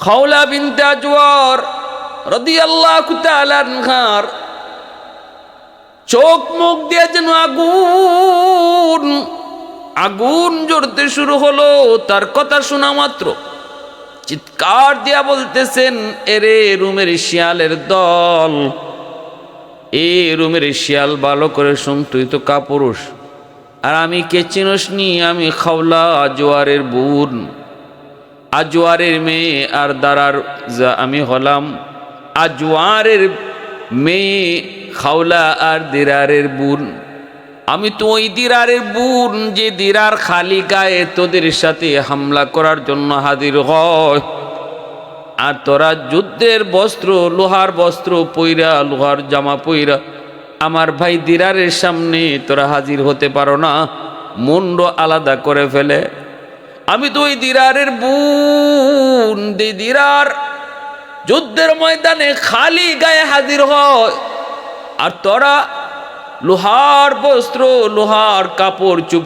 খাওলা বিনতে আজওয়ার রাদিয়াল্লাহু তাআলা আনহার চোখ মুখ দিয়ে যেন আগুন আগুন জ্বলতে শুরু হলো। তার কথা শোনা মাত্র। চিৎকার দিয়া বলতেছেন, এরে রুমের শিয়ালের দল, এ রুমের শিয়াল ভালো করে শুন, তুই তো কাপুরুষ। আর আমি কে চিনস নি আমি খাওলা জোয়ারের বোন। আজওয়ারের মেয়ে আর দারার যা আমি হলাম। আজওয়ারের মেয়ে খাওলা আর দিরারের বোন। আমি তো ওই দিরারের বোন যে দিরার খালি গায়ে তোদের সাথে হামলা করার জন্য হাজির হয়। আর তোরা যুদ্ধের বস্ত্র, লোহার বস্ত্র পইরা, লোহার জামা পইরা আমার ভাই দিরারের সামনে তোরা হাজির হতে পারো না। মুন্ড আলাদা করে ফেলে। আমি তো ওই দিরারের বোন দি দিরার যুদ্ধের ময়দানে খালি গায়ে হাজির হয়। আর তোরা লোহার বস্ত্র, লোহার কাপড় চুপ